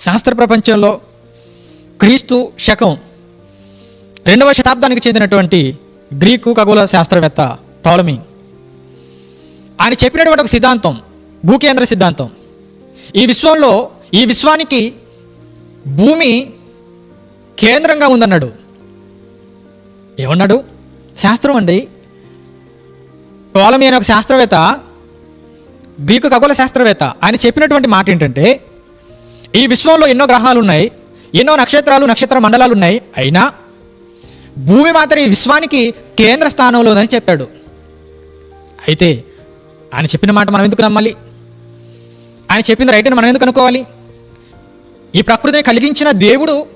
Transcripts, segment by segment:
శాస్త్ర ప్రపంచంలో క్రీస్తు శకం రెండవ శతాబ్దానికి చెందినటువంటి గ్రీకు ఖగోళ శాస్త్రవేత్త టాలమీ. ఆయన చెప్పినటువంటి ఒక సిద్ధాంతం భూకేంద్ర సిద్ధాంతం. ఈ విశ్వంలో ఈ విశ్వానికి భూమి కేంద్రంగా ఉందన్నాడు. ఏమన్నాడు? శాస్త్రం అండి. టోలమీ అనే ఒక శాస్త్రవేత్త గ్రీకు ఖగోళ శాస్త్రవేత్త ఆయన చెప్పినటువంటి మాట ఏంటంటే ఈ విశ్వంలో ఎన్నో గ్రహాలు ఉన్నాయి ఎన్నో నక్షత్రాలు నక్షత్ర మండలాలు ఉన్నాయి అయినా భూమి మాత్రం ఈ విశ్వానికి కేంద్ర స్థానంలో ఉందని చెప్పాడు. అయితే ఆయన చెప్పిన మాట మనం ఎందుకు నమ్మాలి? ఆయన చెప్పింది రైట్ అని మనం ఎందుకు అనుకోవాలి? ఈ ప్రకృతిని కలిగించిన దేవుడు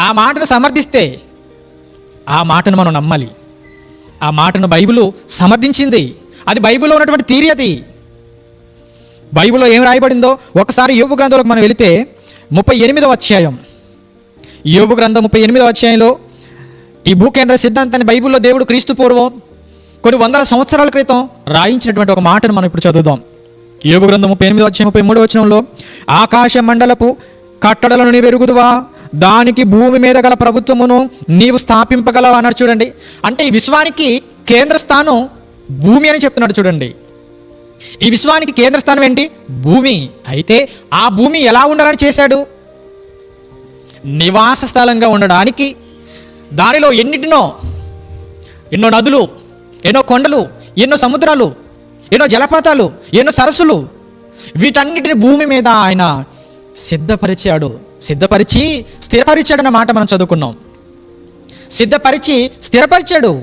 ఆ మాటను సమర్థిస్తే ఆ మాటను మనం నమ్మాలి. ఆ మాటను బైబిల్ సమర్థించింది. అది బైబిల్లో ఉన్నటువంటి తీరి అది. బైబిల్లో ఏం రాయబడిందో ఒకసారి యోగు గ్రంథంలోకి మనం వెళితే ముప్పై ఎనిమిదవ అధ్యాయం. యోగు గ్రంథం ముప్పై ఎనిమిదవ అధ్యాయంలో ఈ భూకేంద్ర సిద్ధాంతాన్ని బైబిల్లో దేవుడు క్రీస్తు పూర్వం కొన్ని వందల సంవత్సరాల క్రితం రాయించినటువంటి ఒక మాటను మనం ఇప్పుడు చదువుదాం. యోగు గ్రంథం ముప్పై ఎనిమిది వచ్చిన ముప్పై మూడు వచనంలో ఆకాశ మండలపు కట్టడలను నీ వెరుగుదువా దానికి భూమి మీద గల ప్రభుత్వమును నీవు స్థాపింపగలవా? అన్నాడు చూడండి. అంటే ఈ విశ్వానికి కేంద్ర స్థానం భూమి అని చెప్తున్నాడు చూడండి. ఈ విశ్వానికి కేంద్ర స్థానం ఏంటి? భూమి. అయితే ఆ భూమి ఎలా ఉండాలని చేశాడు? నివాస స్థలంగా ఉండడానికి దానిలో ఎన్నిటినో? ఎన్నో నదులు ఎన్నో కొండలు ఎన్నో సముద్రాలు ఎన్నో జలపాతాలు ఎన్నో సరస్సులు. వీటన్నిటిని భూమి మీద ఆయన సిద్ధపరిచాడు. సిద్ధపరిచి స్థిరపరిచాడు అన్న మాట మనం చదువుకున్నాం. సిద్ధపరిచి స్థిరపరిచాడు.